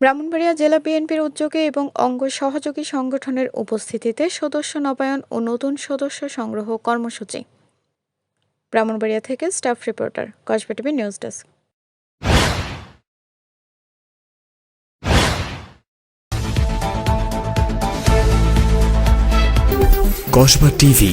ব্রাহ্মণবাড়িয়া জেলা বিএনপির উদ্যোগে এবং অঙ্গ সহযোগী সংগঠনের উপস্থিতিতে সদস্য নবায়ন ও নতুন সদস্য সংগ্রহ কর্মসূচি। ব্রাহ্মণবাড়িয়া থেকে staff reporter, Kasba TV news desk. Kasba TV,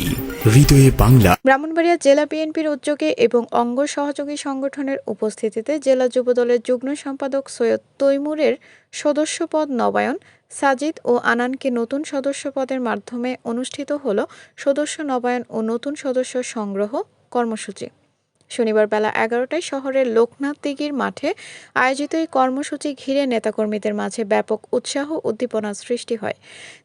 হৃদয়ে বাংলা। ব্রাহ্মণবাড়িয়া জেলা বিএনপির উদ্যোগে এবং অঙ্গ সহযোগী সংগঠনের উপস্থিতিতে জেলা যুবদলের যুগ্ম সম্পাদক সৈয়দ তৈমুরের সদস্যপদ নবায়ন, সাজিদ ও আনানকে নতুন সদস্য পদের মাধ্যমে অনুষ্ঠিত হল সদস্য নবায়ন ও নতুন সদস্য সংগ্রহ কর্মসূচি। শনিবার বেলা এগারোটায় শহরের লোকনাথ দিঘির মাঠে আয়োজিত এই কর্মসূচি ঘিরে নেতাকর্মীদের মাঝে ব্যাপক উৎসাহ উদ্দীপনার সৃষ্টি হয়।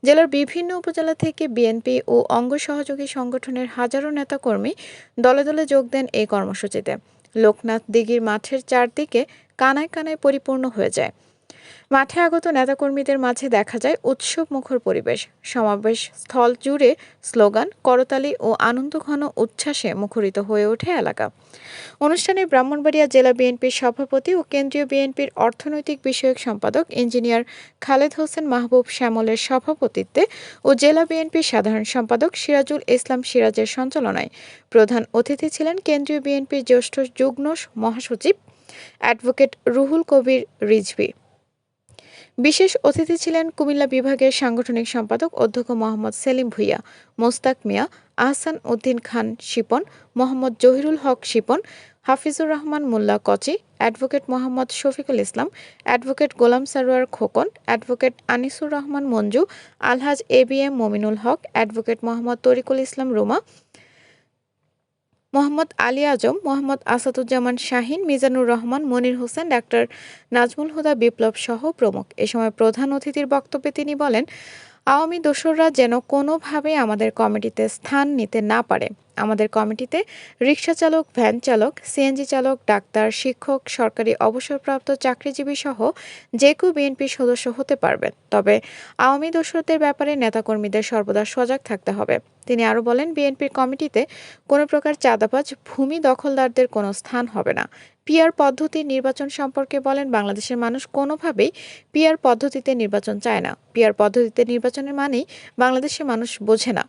জেলার বিভিন্ন উপজেলা থেকে বিএনপি ও অঙ্গ সহযোগী সংগঠনের হাজারো নেতাকর্মী দলে দলে যোগ দেন এই কর্মসূচিতে। লোকনাথ দিঘির মাঠের চারদিকে কানায় কানায় পরিপূর্ণ হয়ে যায়। মাঠে আগত নেতাকর্মীদের মাঝে দেখা যায় উৎসব মুখর পরিবেশ। সমাবেশ স্থল জুড়ে স্লোগান, করতালি ও আনন্দঘন উচ্ছ্বাসে মুখরিত হয়ে ওঠে এলাকা। অনুষ্ঠানে ব্রাহ্মণবাড়িয়া জেলা বিএনপির সভাপতি ও কেন্দ্রীয় বিএনপির অর্থনৈতিক বিষয়ক সম্পাদক ইঞ্জিনিয়ার খালেদ হোসেন মাহবুব শ্যামলের সভাপতিত্বে ও জেলা বিএনপির সাধারণ সম্পাদক সিরাজুল ইসলাম সিরাজের সঞ্চালনায় প্রধান অতিথি ছিলেন কেন্দ্রীয় বিএনপির জ্যেষ্ঠ যুগ্ম মহাসচিব অ্যাডভোকেট রুহুল কবির রিজভী। বিশেষ অতিথি ছিলেন কুমিল্লা বিভাগের সাংগঠনিক সম্পাদক অধ্যক্ষ মোহাম্মদ সেলিম ভুইয়া, মোস্তাক মিয়া, Ahsan Uddin Khan Shipon, Mohammad Zahirul Haque Shipon, Hafizur Rahman Molla Kochi, advocate Mohammad Shafiqul Islam, advocate Golam Sarwar Khokon, advocate Anisur Rahman Manju, Alhaj A B M Mominul Haque, advocate Mohammad Tariqul Islam Ruma Mohammad Ali Azam, Mohammad Asaduzzaman Shahin, Mizanur Rahman, Monir Hossain, doctor Nazmul Huda, Biplob সহ প্রমুখ। এ সময় প্রধান অতিথির বক্তব্যে তিনি বলেন, আওয়ামী দোসররা যেন কোনোভাবে আমাদের কমিটিতে স্থান নিতে না পারে। আমাদের কমিটিতে রিক্সা চালক, ভ্যান চালক, সিএনজি চালক, ডাক্তার, শিক্ষক, সরকারি অবসরপ্রাপ্ত চাকরিজীবী সহ যে কেউ বিএনপির সদস্য হতে পারবেন। তবে আওয়ামী দোসরদের ব্যাপারে নেতাকর্মীদের সর্বদা সজাগ থাকতে হবে। তিনি আরও বলেন, বিএনপির কমিটিতে কোনো প্রকার চাঁদাবাজ, ভূমি দখলদারদের কোনো স্থান হবে না। পিআর পদ্ধতির নির্বাচন সম্পর্কে বলেন, বাংলাদেশের মানুষ কোনোভাবেই পিআর পদ্ধতিতে নির্বাচন চায় না। পিআর পদ্ধতিতে নির্বাচনের মানেই বাংলাদেশের মানুষ বোঝে না।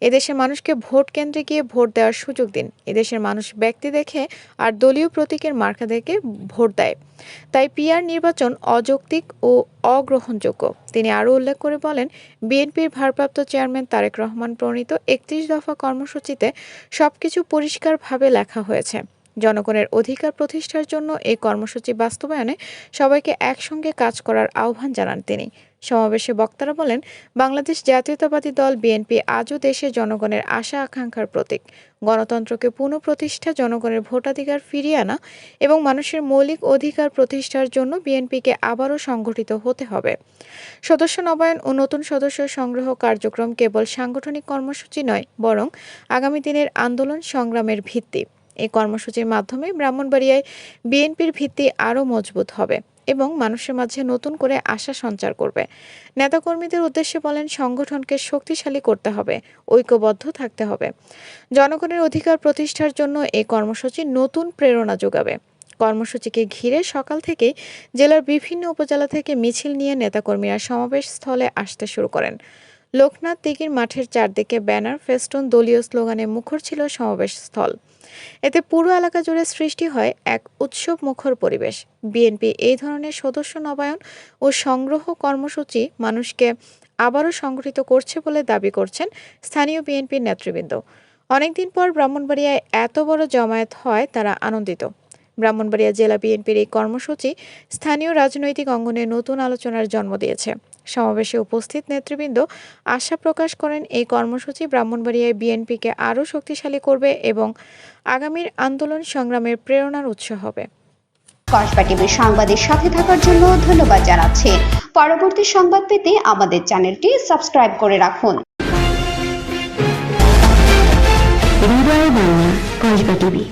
এদেশের মানুষকে ভোট কেন্দ্রে গিয়ে ভোট দেওয়ার সুযোগ দিন। এদেশের মানুষ ব্যক্তি দেখে আর দলীয় প্রতীকের মার্কা দেখে ভোট দেয়। তাই পিআর নির্বাচন অযৌক্তিক ও অগ্রহণযোগ্য। তিনি আরও উল্লেখ করে বলেন, বিএনপির ভারপ্রাপ্ত চেয়ারম্যান তারেক রহমান প্রণীত একত্রিশ দফা কর্মসূচিতে সবকিছু পরিষ্কারভাবে লেখা হয়েছে। জনগণের অধিকার প্রতিষ্ঠার জন্য এই কর্মসূচি বাস্তবায়নে সবাইকে একসঙ্গে কাজ করার আহ্বান জানান তিনি। সমাবেশে বক্তারা বলেন, বাংলাদেশ জাতীয়তাবাদী দল বিএনপি আজও দেশে জনগণের আশা আকাঙ্ক্ষার প্রতীক। গণতন্ত্রকে পুনঃপ্রতিষ্ঠা, জনগণের ভোটাধিকার ফিরিয়ে আনা এবং মানুষের মৌলিক অধিকার প্রতিষ্ঠার জন্য বিএনপিকে আবারও সংগঠিত হতে হবে। সদস্য নবায়ন ও নতুন সদস্য সংগ্রহ কার্যক্রম কেবল সাংগঠনিক কর্মসূচি নয়, বরং আগামী দিনের আন্দোলন সংগ্রামের ভিত্তি। এই কর্মসূচির মাধ্যমে ব্রাহ্মণবাড়িয়ায় বিএনপির ভিত্তি আরও মজবুত হবে এবং মানুষের মাঝে নতুন করে আশা সঞ্চার করবে। নেতাকর্মীদের উদ্দেশ্যে বলেন, সংগঠনকে শক্তিশালী করতে হবে, ঐক্যবদ্ধ থাকতে হবে। জনগণের অধিকার প্রতিষ্ঠার জন্য এই কর্মসূচি নতুন প্রেরণা যোগাবে। কর্মসূচিকে ঘিরে সকাল থেকেই জেলার বিভিন্ন উপজেলা থেকে মিছিল নিয়ে নেতাকর্মীরা সমাবেশ স্থলে আসতে শুরু করেন। লোকনাথ দিঘির মাঠের চারদিকে ব্যানার, ফেস্টুন, দলীয় স্লোগানে মুখর ছিল সমাবেশ স্থল। এতে পুরো এলাকা জুড়ে সৃষ্টি হয় এক উৎসব মুখর পরিবেশ। বিএনপি এই ধরনের সদস্য নবায়ন ও সংগ্রহ কর্মসূচি মানুষকে আবারও সংগঠিত করছে বলে দাবি করছেন স্থানীয় বিএনপির নেতৃবৃন্দ। অনেকদিন পর ব্রাহ্মণবাড়িয়ায় এত বড় জমায়েত হয় তারা আনন্দিত। ব্রাহ্মণবাড়িয়া জেলা বিএনপির এই কর্মসূচি স্থানীয় রাজনৈতিক অঙ্গনে নতুন আলোচনার জন্ম দিয়েছে। সমাবেশে উপস্থিত নেতৃবৃন্দ আশা প্রকাশ করেন এই কর্মসূচি ব্রাহ্মণবাড়িয়ায় বিএনপিকে আরও শক্তিশালী করবে এবং আগামীর আন্দোলন সংগ্রামের প্রেরণার উৎস হবে। কসবা টিভির সংবাদের সাথে থাকার জন্য ধন্যবাদ জানাচ্ছি। পরবর্তী সংবাদ পেতে আমাদের চ্যানেলটি সাবস্ক্রাইব করে রাখুন। কসবা টিভি